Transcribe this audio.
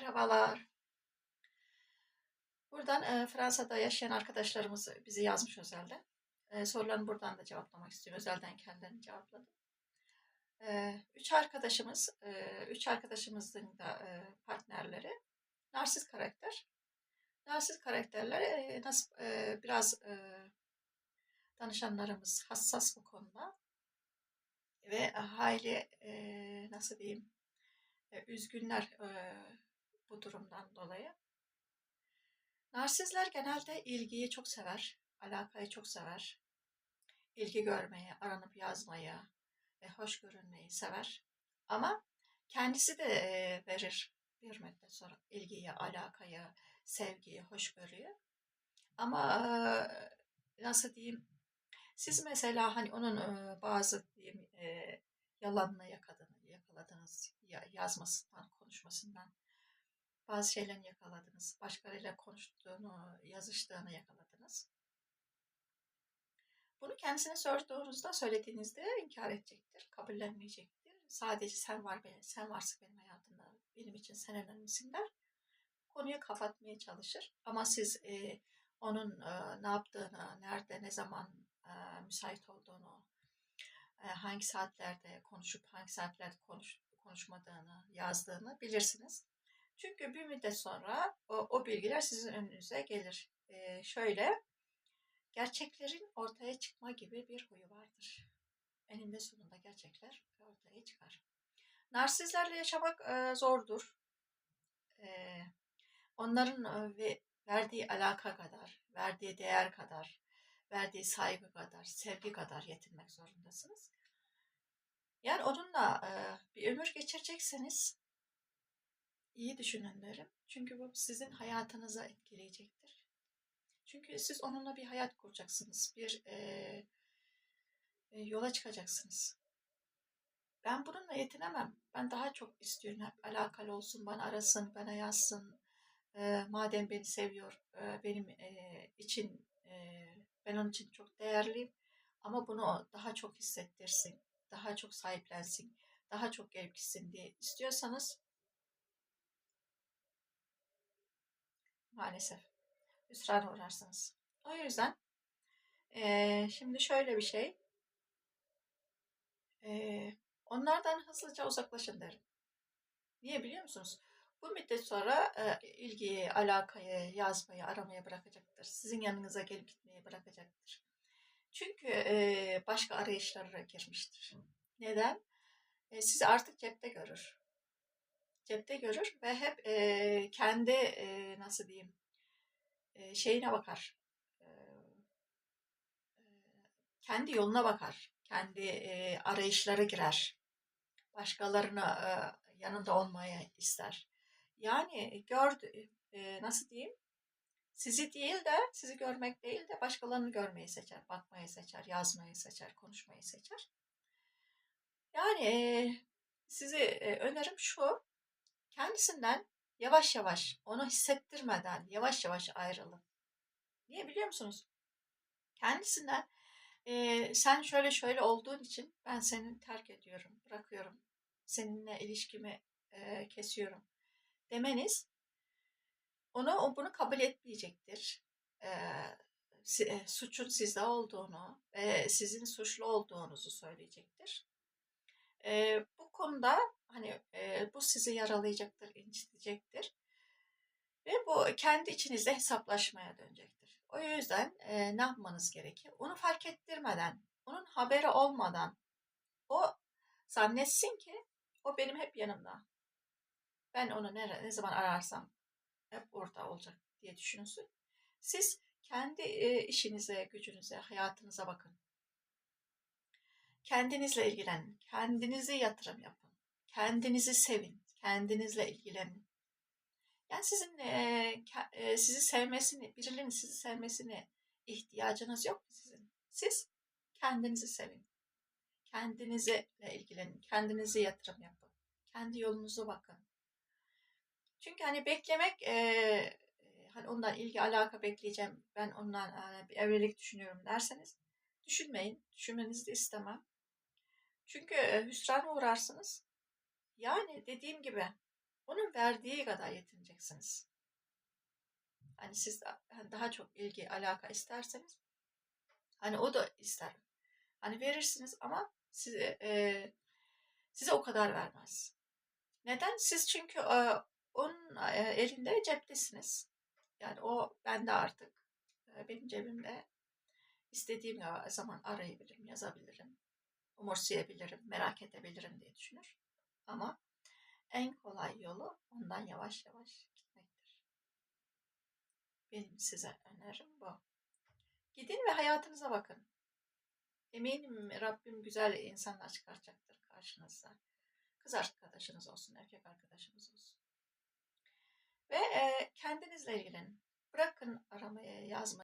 Merhabalar. Buradan e, Fransa'da yaşayan arkadaşlarımız bizi yazmış özelden. E, sorularını buradan da cevaplamak istiyorum. Özelden kendilerini cevapladım. E, üç arkadaşımız, e, üç arkadaşımızın da e, partnerleri narsist karakter. Narsist karakterler e, nasıl e, biraz e, danışanlarımız hassas bu konuda ve hayli e, nasıl diyeyim üzgünler e, bu durumdan dolayı. Narsizler genelde ilgiyi çok sever, alakayı çok sever. İlgi görmeyi, aranıp yazmayı ve hoş görünmeyi sever. Ama kendisi de e, verir bir müddet sonra ilgiyi, alakayı, sevgiyi, hoşgörüyü. Ama e, nasıl diyeyim, siz mesela hani onun e, bazı diyeyim yalanını yakaladınız, yakaladınız yazmasından, konuşmasından bazı şeylerini yakaladınız. Başkalarıyla konuştuğunu, yazıştığını yakaladınız. Bunu kendisine sorduğunuzda, söylediğinizde inkar edecektir, kabullenmeyecektir. Sadece sen var benim, sen varsın benim hayatımda, benim için sen önemlisin der. Konuyu kapatmaya çalışır. Ama siz e, onun e, ne yaptığını, nerede, ne zaman e, müsait olduğunu, e, hangi saatlerde konuşup hangi saatlerde konuş, konuşmadığını, yazdığını bilirsiniz. Çünkü bir müddet sonra o, o bilgiler sizin önünüze gelir. Ee, şöyle, gerçeklerin ortaya çıkma gibi bir huyu vardır. Eninde sonunda gerçekler ortaya çıkar. Narsizlerle yaşamak e, zordur. E, onların e, ve verdiği alaka kadar, verdiği değer kadar, verdiği saygı kadar, sevgi kadar yetinmek zorundasınız. Yani onunla e, bir ömür geçirecekseniz iyi düşünün derim. Çünkü bu sizin hayatınıza etkileyecektir. Çünkü siz onunla bir hayat kuracaksınız. Bir e, e, yola çıkacaksınız. Ben bununla yetinemem. Ben daha çok istiyorum. Hep alakalı olsun, bana arasın, bana yazsın. E, madem beni seviyor, e, benim e, için, e, ben onun için çok değerliyim. Ama bunu daha çok hissettirsin, daha çok sahiplensin, daha çok gelip diye istiyorsanız maalesef hüsrana uğrarsınız. O yüzden e, şimdi şöyle bir şey. E, onlardan hızlıca uzaklaşın derim. Niye biliyor musunuz? Bu müddet sonra e, ilgiyi, alakayı, yazmayı, aramaya bırakacaktır. Sizin yanınıza gelip gitmeyi bırakacaktır. Çünkü e, başka arayışlara girmiştir. Neden? E, sizi artık cepte görür cepte görür ve hep e, kendi e, nasıl diyeyim e, şeyine bakar. E, kendi yoluna bakar. Kendi e, arayışlara girer. Başkalarına e, yanında olmaya ister. Yani gördü e, nasıl diyeyim sizi değil de sizi görmek değil de başkalarını görmeyi seçer, bakmayı seçer, yazmayı seçer, konuşmayı seçer. Yani e, sizi e, önerim şu kendisinden yavaş yavaş onu hissettirmeden yavaş yavaş ayrılın. Niye biliyor musunuz? Kendisinden e, sen şöyle şöyle olduğun için ben seni terk ediyorum, bırakıyorum. Seninle ilişkimi e, kesiyorum demeniz onu o bunu kabul etmeyecektir. E, suçun sizde olduğunu ve sizin suçlu olduğunuzu söyleyecektir. E, bu konuda hani e, bu sizi yaralayacaktır, incitecektir. Ve bu kendi içinizde hesaplaşmaya dönecektir. O yüzden e, ne yapmanız gerekir? Onu fark ettirmeden, onun haberi olmadan o zannetsin ki o benim hep yanımda. Ben onu ne, ne zaman ararsam hep orada olacak diye düşünsün. Siz kendi e, işinize, gücünüze, hayatınıza bakın. Kendinizle ilgilenin. Kendinize yatırım yapın. Kendinizi sevin. Kendinizle ilgilenin. Yani sizin e, e, sizi sevmesini, birilerinin sizi sevmesine ihtiyacınız yok ki sizin. Siz kendinizi sevin. Kendinizle ilgilenin. Kendinize yatırım yapın. Kendi yolunuza bakın. Çünkü hani beklemek e, hani ondan ilgi alaka bekleyeceğim. Ben ondan e, bir evlilik düşünüyorum derseniz düşünmeyin. Düşünmenizi de istemem. Çünkü hüsrana uğrarsınız. Yani dediğim gibi onun verdiği kadar yetineceksiniz. Hani siz hani daha çok ilgi, alaka isterseniz hani o da ister. Hani verirsiniz ama size e, size o kadar vermez. Neden? Siz çünkü e, onun e, elinde ceptesiniz. Yani o bende artık. E, benim cebimde istediğim zaman arayabilirim, yazabilirim, umursayabilirim, merak edebilirim diye düşünür. Ama en kolay yolu ondan yavaş yavaş gitmektir. Benim size önerim bu. Gidin ve hayatınıza bakın. Eminim Rabbim güzel insanlar çıkartacaktır karşınıza. Kız arkadaşınız olsun, erkek arkadaşınız olsun. Ve kendinizle ilgilenin. Bırakın aramaya, yazmayı.